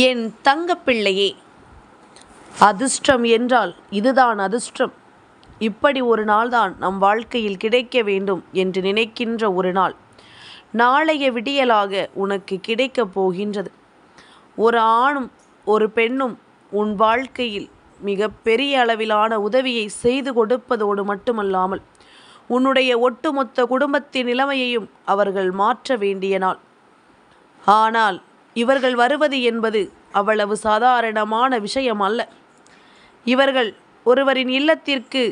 என் தங்கப்பிள்ளையே. அதிர்ஷ்டம் என்றால் இதுதான் அதிர்ஷ்டம். இப்படி ஒரு நாள்தான் நம் வாழ்க்கையில் கிடைக்க வேண்டும் என்று நினைக்கின்ற ஒரு நாள். நாளைய விடியலாக உனக்கு கிடைக்கப் போகின்றது. ஒரு ஆணும் ஒரு பெண்ணும் உன் வாழ்க்கையில் மிக பெரிய அளவிலான உதவியை செய்து கொடுப்பதோடு மட்டுமல்லாமல் உன்னுடைய ஒட்டுமொத்த குடும்பத்தின் நிலைமையையும் அவர்கள் மாற்ற வேண்டிய நாள். ஆனால் இவர்கள் வருவது என்பது அவ்வளவு சாதாரணமான விஷயம் அல்ல இவர்கள் ஒருவரின் இல்லத்திற்கு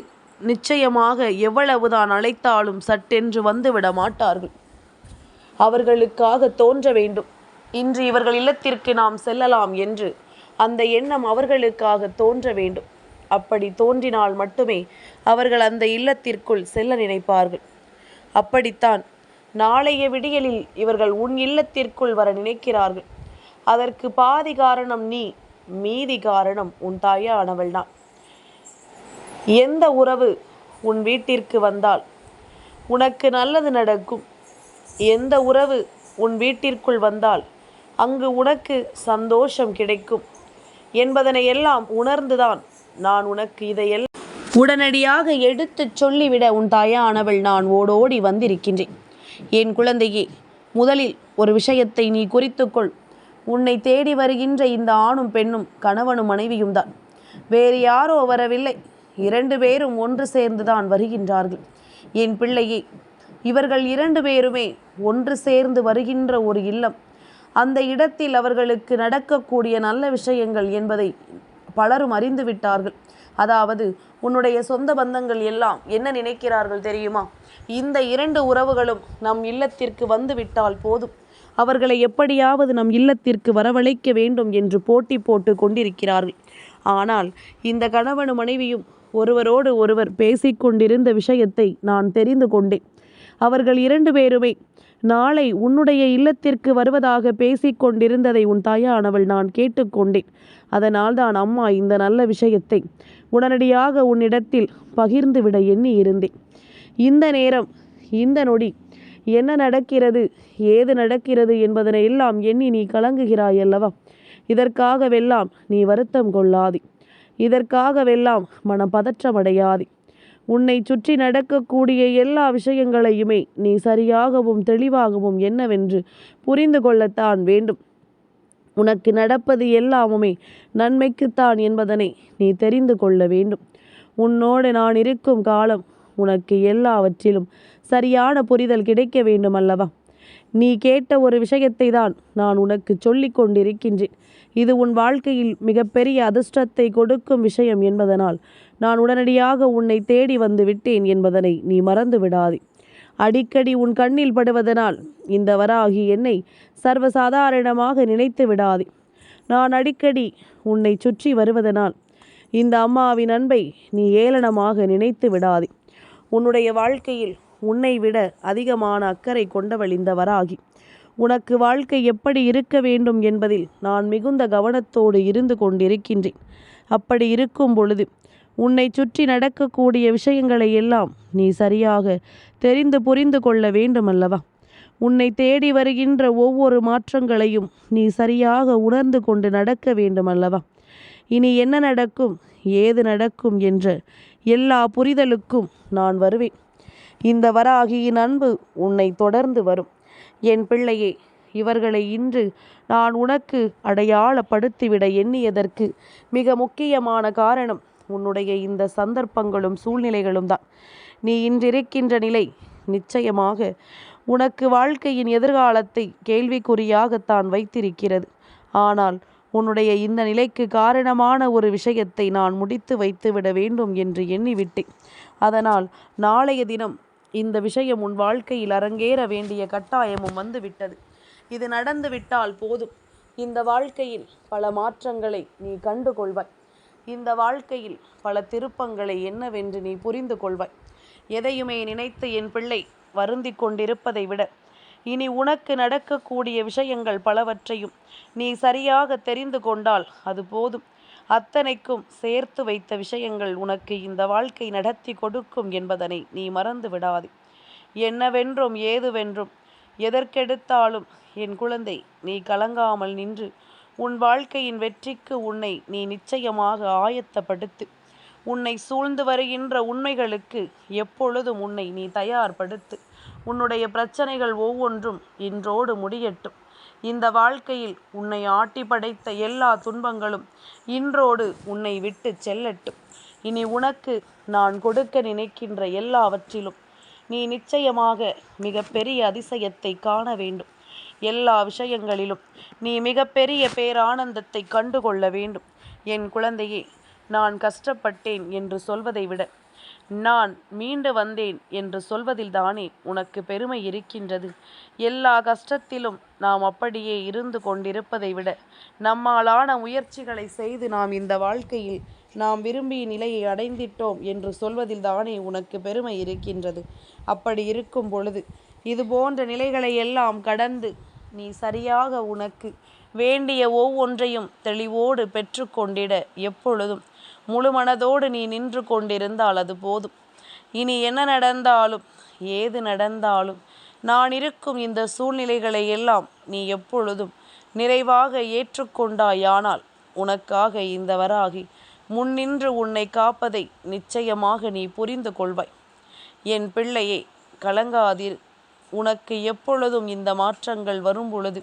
நிச்சயமாக எவ்வளவுதான் அழைத்தாலும் சட்டென்று வந்துவிட மாட்டார்கள். அவர்களுக்காக தோன்ற வேண்டும். இன்று இவர்கள் இல்லத்திற்கு நாம் செல்லலாம் என்று அந்த எண்ணம் அவர்களுக்காக தோன்ற வேண்டும். அப்படி தோன்றினால் மட்டுமே அவர்கள் அந்த இல்லத்திற்குள் செல்ல நினைப்பார்கள். அப்படித்தான் நாளைய விடியலில் இவர்கள் உன் இல்லத்திற்குள் வர நினைக்கிறார்கள். அதற்கு பாதி காரணம் நீ மீதி காரணம் உன் தாயானவள்தான் எந்த உறவு உன் வீட்டிற்கு வந்தால் உனக்கு நல்லது நடக்கும். எந்த உறவு உன் வீட்டிற்குள் வந்தால் அங்கு உனக்கு சந்தோஷம் கிடைக்கும். என்பதனை எல்லாம் உணர்ந்துதான் நான் உனக்கு இதையெல்லாம் உடனடியாக எடுத்துச் சொல்லிவிட உன் தாயானவள் நான் ஓடோடி வந்திருக்கின்றேன். என் குழந்தையே முதலில் ஒரு விஷயத்தை நீ குறித்துக்கொள் உன்னை தேடி வருகின்ற இந்த ஆணும் பெண்ணும் கணவனும் மனைவியும் தான். வேறு யாரோ வரவில்லை. இரண்டு பேரும் ஒன்று சேர்ந்துதான் வருகின்றார்கள். என் பிள்ளையே இவர்கள் இரண்டு பேருமே ஒன்று சேர்ந்து வருகின்ற ஒரு இல்லம். அந்த இடத்தில் அவர்களுக்கு நடக்கக்கூடிய நல்ல விஷயங்கள் என்பதை பலரும் அறிந்து விட்டார்கள். அதாவது உன்னுடைய சொந்த பந்தங்கள் எல்லாம் என்ன நினைக்கிறார்கள் தெரியுமா? இந்த இரண்டு உறவுகளும் நம் இல்லத்திற்கு வந்து விட்டால் போதும். அவர்களை எப்படியாவது நம் இல்லத்திற்கு வரவழைக்க வேண்டும் என்று போட்டி போட்டு கொண்டிருக்கிறார்கள். ஆனால் இந்த கணவனும் மனைவியும் ஒருவரோடு ஒருவர் பேசிக்கொண்டிருந்த விஷயத்தை நான் தெரிந்து கொண்டேன். அவர்கள் இரண்டு பேருமே நாளை உன்னுடைய இல்லத்திற்கு வருவதாக பேசிக்கொண்டிருந்ததை உன் தாயானவள் நான் கேட்டுக்கொண்டேன் அதனால் தான் அம்மா இந்த நல்ல விஷயத்தை உடனடியாக உன்னிடத்தில் பகிர்ந்துவிட எண்ணி இருந்தேன் இந்த நேரம் இந்த நொடி என்ன நடக்கிறது? ஏது நடக்கிறது என்பதனை எல்லாம் எண்ணி நீ கலங்குகிறாய் அல்லவா இதற்காகவெல்லாம் நீ வருத்தம் கொள்ளாதி. இதற்காகவெல்லாம் மனம் பதற்றமடையாதி உன்னை சுற்றி நடக்கக்கூடிய எல்லா விஷயங்களையுமே நீ சரியாகவும் தெளிவாகவும் என்னவென்று புரிந்து கொள்ளத்தான் வேண்டும். உனக்கு நடப்பது எல்லாமுமே நன்மைக்குத்தான் என்பதனை நீ தெரிந்து கொள்ள வேண்டும். உன்னோடு நான் இருக்கும் காலம் உனக்கு எல்லாவற்றிலும் சரியான புரிதல் கிடைக்க வேண்டும் அல்லவா நீ கேட்ட ஒரு விஷயத்தை தான் நான் உனக்கு சொல்லிக் கொண்டிருக்கின்றேன். இது உன் வாழ்க்கையில் மிகப்பெரிய அதிர்ஷ்டத்தை கொடுக்கும் விஷயம் என்பதனால் நான் உடனடியாக உன்னை தேடி வந்து விட்டேன் என்பதனை நீ மறந்து விடாதே. அடிக்கடி உன் கண்ணில் படுவதனால் இந்த வராகி என்னை சர்வசாதாரணமாக நினைத்து விடாதே. நான் அடிக்கடி உன்னை சுற்றி வருவதனால் இந்த அம்மாவின் அன்பை நீ ஏளனமாக நினைத்து விடாதே. உன்னுடைய வாழ்க்கையில் உன்னை விட அதிகமான அக்கறை கொண்டவள் இந்த வராகி உனக்கு வாழ்க்கை எப்படி இருக்க வேண்டும் என்பதில் நான் மிகுந்த கவனத்தோடு இருந்து கொண்டிருக்கின்றேன். அப்படி இருக்கும் பொழுது உன்னை சுற்றி நடக்கக்கூடிய விஷயங்களை எல்லாம் நீ சரியாக தெரிந்து புரிந்து கொள்ள வேண்டுமல்லவா? உன்னை தேடி வருகின்ற ஒவ்வொரு மாற்றங்களையும் நீ சரியாக உணர்ந்து கொண்டு நடக்க வேண்டுமல்லவா? இனி என்ன நடக்கும் ஏது நடக்கும் என்ற எல்லா புரிதலுக்கும் நான் வருவேன். இந்த வராகியின் அன்பு உன்னை தொடர்ந்து வரும். என் பிள்ளையே இவர்களை இன்று நான் உனக்கு அடையாளப்படுத்திவிட எண்ணியதற்கு மிக முக்கியமான காரணம் உன்னுடைய இந்த சந்தர்ப்பங்களும் சூழ்நிலைகளும் தான். நீ இன்றிருக்கின்ற நிலை நிச்சயமாக உனக்கு வாழ்க்கையின் எதிர்காலத்தை கேள்விக்குறியாகத்தான் வைத்திருக்கிறது. ஆனால் உன்னுடைய இந்த நிலைக்கு காரணமான ஒரு விஷயத்தை நான் முடித்து வைத்துவிட வேண்டும் என்று எண்ணிவிட்டேன். அதனால் நாளைய தினம் இந்த விஷயம் உன் வாழ்க்கையில் அரங்கேற வேண்டிய கட்டாயமும் வந்துவிட்டது. இது நடந்து விட்டால் போதும். இந்த வாழ்க்கையில் பல மாற்றங்களை நீ கண்டு கொள்வாய் இந்த வாழ்க்கையில் பல திருப்பங்களை என்னவென்று நீ புரிந்து கொள்வாய். எதையுமே நினைத்து என் பிள்ளை வருந்தி கொண்டிருப்பதை விட இனி உனக்கு நடக்கக்கூடிய விஷயங்கள் பலவற்றையும் நீ சரியாக தெரிந்து கொண்டால் அது போதும். அத்தனைக்கும் சேர்த்து வைத்த விஷயங்கள் உனக்கு இந்த வாழ்க்கை நடத்தி கொடுக்கும் என்பதனை நீ மறந்து விடாதே. என்னவென்றும் ஏதுவென்றும் எதற்கெடுத்தாலும் என் குழந்தை நீ கலங்காமல் நின்று உன் வாழ்க்கையின் வெற்றிக்கு உன்னை நீ நிச்சயமாக ஆயத்தப்படுத்து. உன்னை சூழ்ந்து வருகின்ற உண்மைகளுக்கு எப்பொழுதும் உன்னை நீ தயார்படுத்து. உன்னுடைய பிரச்சனைகள் ஒவ்வொன்றும் இன்றோடு முடியட்டும். இந்த வாழ்க்கையில் உன்னை ஆட்டி படைத்த எல்லா துன்பங்களும் இன்றோடு உன்னை விட்டு செல்லட்டும். இனி உனக்கு நான் கொடுக்க நினைக்கின்ற எல்லாவற்றிலும் நீ நிச்சயமாக மிகப்பெரிய அதிசயத்தை காண வேண்டும். எல்லா விஷயங்களிலும் நீ மிகப்பெரிய பேரானந்தத்தை கண்டுகொள்ள வேண்டும். என் குழந்தையே நான் கஷ்டப்பட்டேன் என்று சொல்வதை விட நான் மீண்டு வந்தேன் என்று சொல்வதில்தானே உனக்கு பெருமை இருக்கின்றது? எல்லா கஷ்டத்திலும் நாம் அப்படியே இருந்து கொண்டிருப்பதை விட நம்மாலான முயற்சிகளை செய்து நாம் இந்த வாழ்க்கையில் நாம் விரும்பிய நிலையை அடைந்திட்டோம் என்று சொல்வதில்தானே உனக்கு பெருமை இருக்கின்றது? அப்படி இருக்கும் பொழுது இது போன்ற நிலைகளை எல்லாம் கடந்து நீ சரியாக உனக்கு வேண்டிய ஒவ்வொன்றையும் தெளிவோடு பெற்றுக்கொண்டிட எப்பொழுதும். முழு மனதோடு நீ நின்று கொண்டிருந்தால் அது போதும். இனி என்ன நடந்தாலும் ஏது நடந்தாலும் நான் இருக்கும் இந்த சூழ்நிலைகளை எல்லாம் நீ எப்பொழுதும் நிறைவாக ஏற்றுக்கொண்டாயானால் உனக்காக இந்த வராகி முன்னின்று உன்னை காப்பதை நிச்சயமாக நீ புரிந்து கொள்வாய். என் பிள்ளையே கலங்காதீர். உனக்கு எப்பொழுதும் இந்த மாற்றங்கள் வரும் பொழுது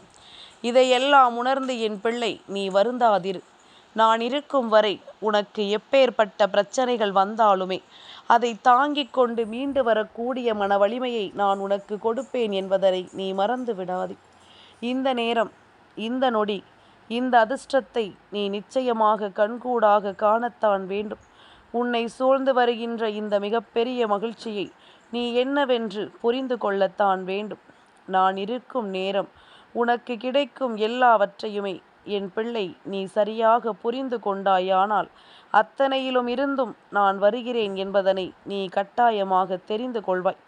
இதையெல்லாம் உணர்ந்து என் பிள்ளை நீ வருந்தாதிரு. நான் இருக்கும் வரை உனக்கு எப்பேற்பட்ட பிரச்சனைகள் வந்தாலுமே அதை தாங்கிக் கொண்டு மீண்டு வரக்கூடிய மன வலிமையை நான் உனக்கு கொடுப்பேன் என்பதனை நீ மறந்து விடாது. இந்த நேரம் இந்த நொடி இந்த அதிர்ஷ்டத்தை நீ நிச்சயமாக கண்கூடாக காணத்தான் வேண்டும். உன்னை சூழ்ந்து வருகின்ற இந்த மிகப்பெரிய மகிழ்ச்சியை நீ என்னவென்று புரிந்து கொள்ளத்தான் வேண்டும். நான் இருக்கும் நேரம் உனக்கு கிடைக்கும் எல்லாவற்றையுமே. என் பிள்ளை நீ சரியாக புரிந்து கொண்டாயானால் அத்தனையிலும் இருந்தும் நான் வருகிறேன் என்பதனை நீ கட்டாயமாக தெரிந்து கொள்வாய்.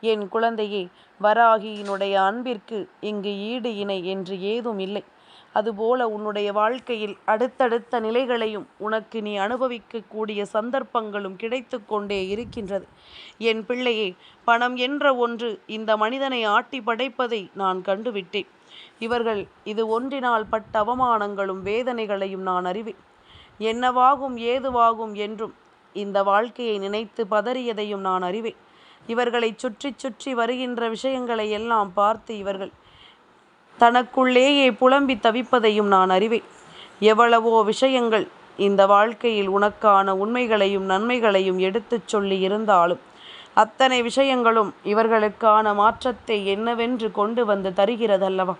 என் குழந்தையே வராகியினுடைய அன்பிற்கு இங்கு ஈடு இணை என்று ஏதும் இல்லை. அதுபோல உன்னுடைய வாழ்க்கையில் அடுத்தடுத்த நிலைகளையும் உனக்கு நீ அனுபவிக்கக்கூடிய சந்தர்ப்பங்களும் கிடைத்து கொண்டே இருக்கின்றது. என் பிள்ளையே பணம் என்ற ஒன்று இந்த மனிதனை ஆட்டி படைப்பதை நான் கண்டுவிட்டேன். இவர்கள் இது ஒன்றினால் பட்ட அவமானங்களும் வேதனைகளையும் நான் அறிவேன். என்னவாகும் ஏதுவாகும் என்றும் இந்த வாழ்க்கையை நினைத்து பதறியதையும் நான் அறிவேன். இவர்களை சுற்றி சுற்றி வருகின்ற விஷயங்களை எல்லாம் பார்த்து இவர்கள் தனக்குள்ளேயே புலம்பி தவிப்பதையும் நான் அறிவேன். எவ்வளவோ விஷயங்கள் இந்த வாழ்க்கையில் உனக்கான உண்மைகளையும் நன்மைகளையும் எடுத்துச் சொல்லி இருந்தாலும் அத்தனை விஷயங்களும் இவர்களுக்கான மாற்றத்தை என்னவென்று கொண்டு வந்து தருகிறதல்லவா?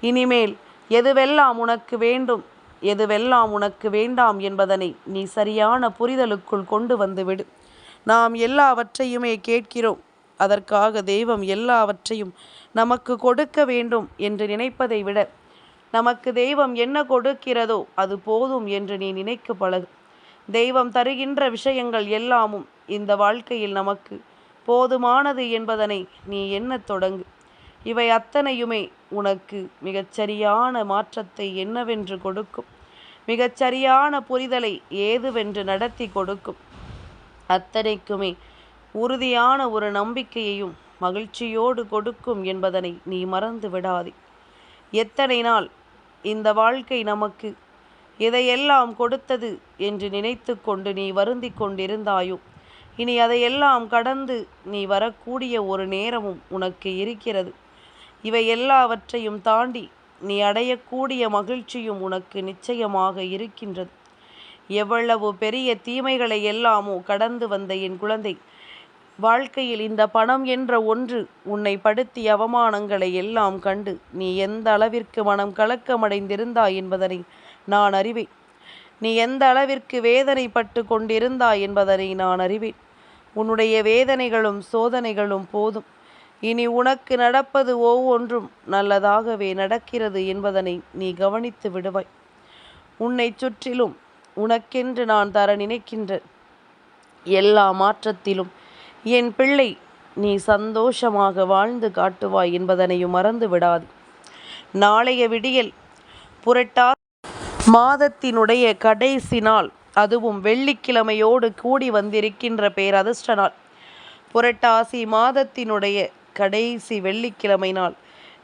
இனிமேல் எதுவெல்லாம் உனக்கு வேண்டும் எதுவெல்லாம் உனக்கு வேண்டாம் என்பதனை நீ சரியான புரிதலுக்குள் கொண்டு வந்து விடு. நாம் எல்லாவற்றையுமே கேட்கிறோம். அதற்காக தெய்வம் எல்லாவற்றையும் நமக்கு கொடுக்க வேண்டும் என்று நினைப்பதை விட நமக்கு தெய்வம் என்ன கொடுக்கிறதோ அது போதும் என்று நீ நினைக்க பழகு. தெய்வம் தருகின்ற விஷயங்கள் எல்லாமும் இந்த வாழ்க்கையில் நமக்கு போதுமானது என்பதனை நீ எண்ணத் தொடங்கு. இவை அத்தனையுமே உனக்கு மிகச்சரியான மாற்றத்தை என்னவென்று கொடுக்கும். மிகச்சரியான புரிதலை ஏதுவென்று நடத்தி கொடுக்கும். அத்தனைக்குமே உறுதியான ஒரு நம்பிக்கையையும் மகிழ்ச்சியோடு கொடுக்கும் என்பதனை நீ மறந்து விடாதே. எத்தனை நாள் இந்த வாழ்க்கை நமக்கு இதையெல்லாம் கொடுத்தது என்று நினைத்து கொண்டு நீ வருந்தி கொண்டிருந்தாயோ இனி அதையெல்லாம் கடந்து நீ வரக்கூடிய ஒரு நேரமும் உனக்கு இருக்கிறது. இவை எல்லாவற்றையும் தாண்டி நீ அடையக்கூடிய மகிழ்ச்சியும் உனக்கு நிச்சயமாக இருக்கின்றது. எவ்வளவு பெரிய தீமைகளை எல்லாமோ கடந்து வந்த என் குழந்தை வாழ்க்கையில் இந்த பணம் என்ற ஒன்று உன்னை படுத்தி அவமானங்களை எல்லாம் கண்டு நீ எந்த அளவிற்கு மனம் கலக்கமடைந்திருந்தாய் என்பதனை நான் அறிவேன். நீ எந்த அளவிற்கு வேதனைப்பட்டு கொண்டிருந்தாய் என்பதனை நான் அறிவேன். உன்னுடைய வேதனைகளும் சோதனைகளும் போதும். இனி உனக்கு நடப்பது ஒவ்வொன்றும் நல்லதாகவே நடக்கிறது என்பதனை நீ கவனித்து விடுவாய். உன்னை சுற்றிலும் உனக்கென்று நான் தர நினைக்கின்ற எல்லா மாற்றத்திலும் என் பிள்ளை நீ சந்தோஷமாக வாழ்ந்து காட்டுவாய் என்பதனையும் மறந்து விடாது. நாளைய விடியல் புரட்டா மாதத்தினுடைய கடைசி நாள். அதுவும் வெள்ளிக்கிழமையோடு கூடி வந்திருக்கின்ற பேரதிர்ஷ்ட நாள் புரட்டாசி மாதத்தினுடைய கடைசி வெள்ளிக்கிழமை நாள்.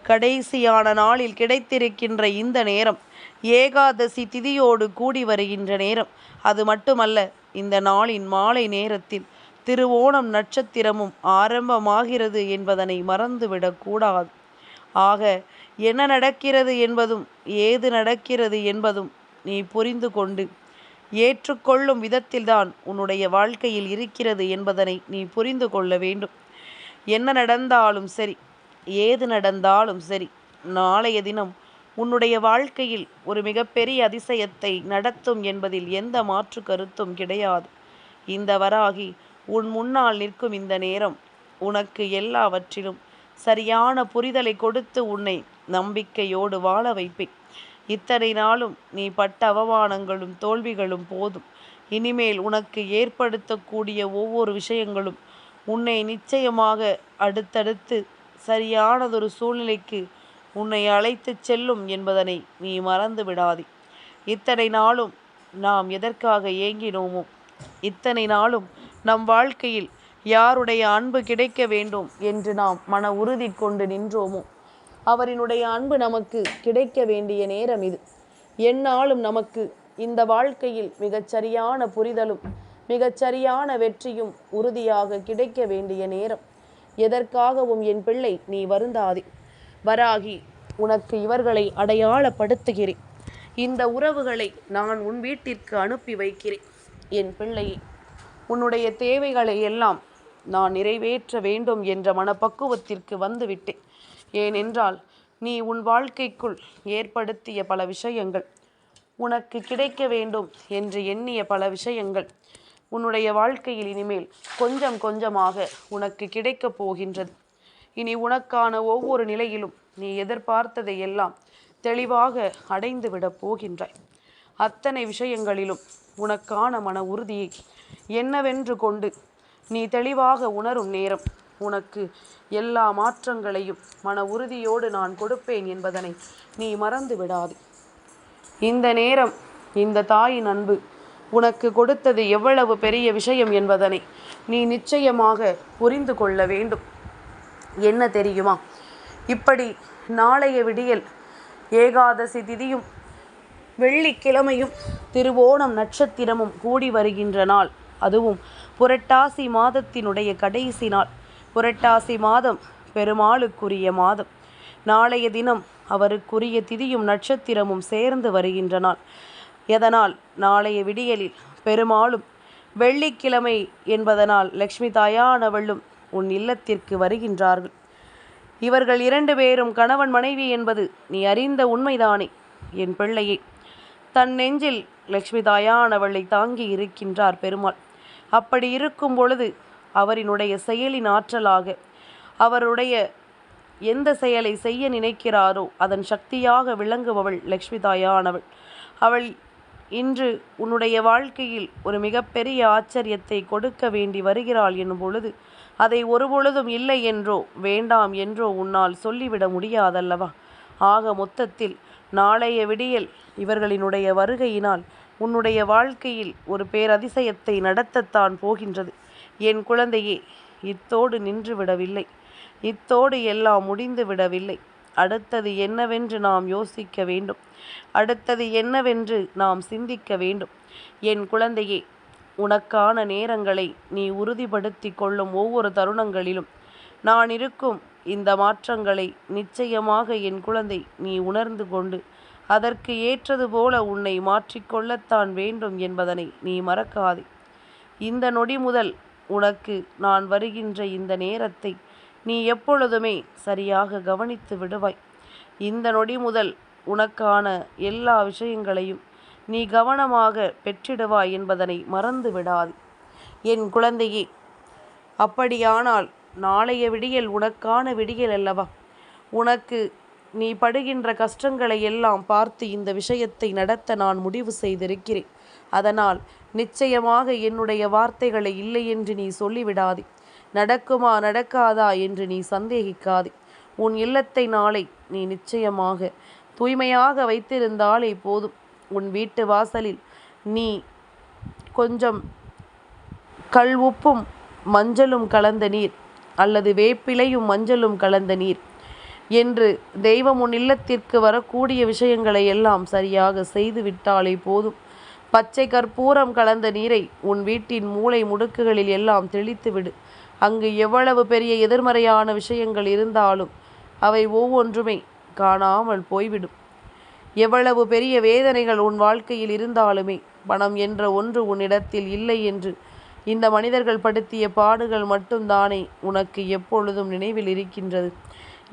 கடைசியான நாளில் கிடைத்திருக்கின்ற இந்த நேரம் ஏகாதசி திதியோடு கூடி வருகின்ற நேரம். அது மட்டுமல்ல இந்த நாளின் மாலை நேரத்தில் திருவோணம் நட்சத்திரமும் ஆரம்பமாகிறது என்பதனை மறந்துவிடக்கூடாது ஆக என்ன நடக்கிறது என்பதும் ஏது நடக்கிறது என்பதும் நீ புரிந்து கொண்டு ஏற்றுக்கொள்ளும் விதத்தில்தான் உன்னுடைய வாழ்க்கையில் இருக்கிறது என்பதனை நீ புரிந்து கொள்ள வேண்டும். என்ன நடந்தாலும் சரி ஏது நடந்தாலும் சரி நாளைய தினம் உன்னுடைய வாழ்க்கையில் ஒரு மிகப்பெரிய அதிசயத்தை நடத்தும் என்பதில் எந்த மாற்று கருத்தும் கிடையாது. இந்த வராகி உன் முன்னால் நிற்கும் இந்த நேரம் உனக்கு எல்லாவற்றிலும் சரியான புரிதலை கொடுத்து உன்னை நம்பிக்கையோடு வாழ வைப்பேன். இத்தனை நாளும் நீ பட்ட அவமானங்களும் தோல்விகளும் போதும். இனிமேல் உனக்கு ஏற்படுத்தக்கூடிய ஒவ்வொரு விஷயங்களும் உன்னை நிச்சயமாக அடுத்தடுத்து சரியானதொரு சூழ்நிலைக்கு உன்னை அழைத்துச் செல்லும் என்பதனை நீ மறந்து விடாதே. இத்தனை நாளும் நாம் எதற்காக ஏங்கினோமோ? இத்தனை நாளும் நம் வாழ்க்கையில் யாருடைய அன்பு கிடைக்க வேண்டும் என்று நாம் மன உறுதி கொண்டு நின்றோமோ? அவரினுடைய அன்பு நமக்கு கிடைக்க வேண்டிய நேரம் இது. எந்நாளும் நமக்கு இந்த வாழ்க்கையில் மிகச்சரியான புரிதலும் மிகச்சரியான வெற்றியும் உறுதியாக கிடைக்க வேண்டிய நேரம். எதற்காகவும் என் பிள்ளை நீ வருந்தாதே. வராகி உனக்கு இவர்களை அடையாளப்படுத்துகிறேன். இந்த உறவுகளை நான் உன் வீட்டிற்கு அனுப்பி வைக்கிறேன். என் பிள்ளையை உன்னுடைய தேவைகளை எல்லாம் நான் நிறைவேற்ற வேண்டும் என்ற மனப்பக்குவத்திற்கு வந்துவிட்டேன். ஏனென்றால் நீ உன் வாழ்க்கைக்குள் ஏற்படுத்திய பல விஷயங்கள். உனக்கு கிடைக்க வேண்டும் என்று எண்ணிய பல விஷயங்கள். உன்னுடைய வாழ்க்கையில் இனிமேல் கொஞ்சம் கொஞ்சமாக உனக்கு கிடைக்கப் போகின்றது. இனி உனக்கான ஒவ்வொரு நிலையிலும் நீ எதிர்பார்த்ததை எல்லாம் தெளிவாக அடைந்து விடப் போகின்றாய். அத்தனை விஷயங்களிலும் உனக்கான மன உறுதியை என்னவென்று கொண்டு நீ தெளிவாக உணரும் நேரம் உனக்கு எல்லா மாற்றங்களையும் மன உறுதியோடு நான் கொடுப்பேன் என்பதனை நீ மறந்து விடாது. இந்த நேரம் இந்த தாயின் அன்பு உனக்கு கொடுத்தது எவ்வளவு பெரிய விஷயம் என்பதனை நீ நிச்சயமாக புரிந்து கொள்ள வேண்டும். என்ன தெரியுமா? இப்படி நாளைய விடியல் ஏகாதசி திதியும் வெள்ளிக்கிழமையும் திருவோணம் நட்சத்திரமும் கூடி வருகின்ற நாள் அதுவும் புரட்டாசி மாதத்தினுடைய கடைசி நாள். புரட்டாசி மாதம் பெருமாளுக்குரிய மாதம். நாளைய தினம் அவருக்குரிய திதியும் நட்சத்திரமும் சேர்ந்து வருகின்ற நாள் எதனால்? நாளைய விடியலில் பெருமாளும் வெள்ளிக்கிழமை என்பதனால் லக்ஷ்மி தாயானவளும் உன் இல்லத்திற்கு வருகின்றார்கள். இவர்கள் இரண்டு பேரும் கணவன் மனைவி என்பது நீ அறிந்த உண்மைதானே என் பிள்ளையை. தன் நெஞ்சில் லக்ஷ்மி தாயானவளை தாங்கி இருக்கின்றார் பெருமாள். அப்படி இருக்கும் பொழுது அவரினுடைய செயலின் ஆற்றலாக. அவருடைய எந்த செயலை செய்ய நினைக்கிறாரோ அதன் சக்தியாக விளங்குபவள் லக்ஷ்மி தாயானவள் அவள் இன்று உன்னுடைய வாழ்க்கையில் ஒரு மிகப்பெரிய ஆச்சரியத்தை கொடுக்க வேண்டி வருகிறாள் என்னும் பொழுது அதை ஒருபொழுதும் இல்லை என்றோ வேண்டாம் என்றோ உன்னால் சொல்லிவிட முடியாதல்லவா? ஆக மொத்தத்தில் நாளைய விடியல் இவர்களினுடைய வருகையினால் உன்னுடைய வாழ்க்கையில் ஒரு பேரதிசயத்தை நடத்தத்தான் போகின்றது. என் குழந்தையே இத்தோடு நின்று விடவில்லை. இத்தோடு எல்லாம் முடிந்து விடவில்லை. அடுத்தது என்னவென்று நாம் யோசிக்க வேண்டும். அடுத்தது என்னவென்று நாம் சிந்திக்க வேண்டும். என் குழந்தையே உனக்கான நேரங்களை நீ உறுதிப்படுத்தி கொள்ளும் ஒவ்வொரு தருணங்களிலும் நான் இருக்கும் இந்த மாற்றங்களை நிச்சயமாக என் குழந்தை நீ உணர்ந்து கொண்டு அதற்கு ஏற்றது போல உன்னை மாற்றிக்கொள்ளத்தான் வேண்டும் என்பதனை நீ மறக்காதே. இந்த நொடி முதல் உனக்கு நான் வருகின்ற இந்த நேரத்தை நீ எப்பொழுதுமே சரியாக கவனித்து விடுவாய். இந்த நொடி முதல் உனக்கான எல்லா விஷயங்களையும் நீ கவனமாக பெற்றிடுவாய் என்பதனை மறந்து விடாது. என் குழந்தையே அப்படியானால் நாளைய விடியல் உனக்கான விடியல் அல்லவா? உனக்கு நீ படுகின்ற கஷ்டங்களை எல்லாம் பார்த்து இந்த விஷயத்தை நடத்த நான் முடிவு செய்திருக்கிறேன். அதனால் நிச்சயமாக என்னுடைய வார்த்தைகளை இல்லை என்று நீ சொல்லிவிடாதே. நடக்குமா நடக்காதா என்று நீ சந்தேகிக்காதே. உன் இல்லத்தை நாளை நீ நிச்சயமாக தூய்மையாக வைத்திருந்தாலே போதும். உன் வீட்டு வாசலில் நீ கொஞ்சம் கல் உப்பும் மஞ்சளும் கலந்த நீர் அல்லது வேப்பிலையும் மஞ்சளும் கலந்த நீர் என்று தெய்வம் உன் இல்லத்திற்கு வரக்கூடிய விஷயங்களை எல்லாம் சரியாக செய்து விட்டாலே போதும். பச்சை கற்பூரம் கலந்த நீரை உன் வீட்டின் மூளை முடுக்குகளில் எல்லாம் தெளித்துவிடு அங்கு எவ்வளவு பெரிய எதிர்மறையான விஷயங்கள் இருந்தாலும் அவை ஒவ்வொன்றுமே காணாமல் போய்விடும். எவ்வளவு பெரிய வேதனைகள் உன் வாழ்க்கையில் இருந்தாலுமே பணம் என்ற ஒன்று உன்னிடத்தில் இல்லை என்று இந்த மனிதர்கள் படுத்திய பாடுகள் மட்டும்தானே உனக்கு எப்பொழுதும் நினைவில் இருக்கின்றது.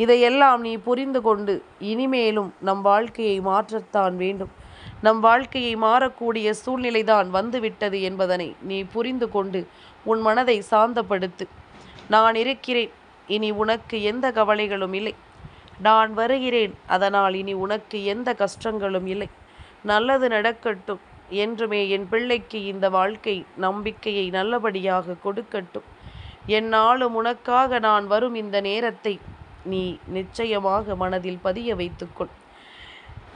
இதையெல்லாம் நீ புரிந்து கொண்டு இனிமேலும் நம் வாழ்க்கையை மாற்றத்தான் வேண்டும். நம் வாழ்க்கையை மாறக்கூடிய சூழ்நிலைதான் வந்துவிட்டது என்பதனை நீ புரிந்து கொண்டு உன் மனதை சாந்தப்படுத்து. நான் இருக்கிறேன் இனி உனக்கு எந்த கவலைகளும் இல்லை. நான் வருகிறேன் அதனால் இனி உனக்கு எந்த கஷ்டங்களும் இல்லை. நல்லது நடக்கட்டும் என்றுமே என் பிள்ளைக்கு இந்த வாழ்க்கை நம்பிக்கையை நல்லபடியாக கொடுக்கட்டும். என்னாலும் உனக்காக நான் வரும் இந்த நேரத்தை நீ நிச்சயமாக மனதில் பதிய வைத்துக்கொள்.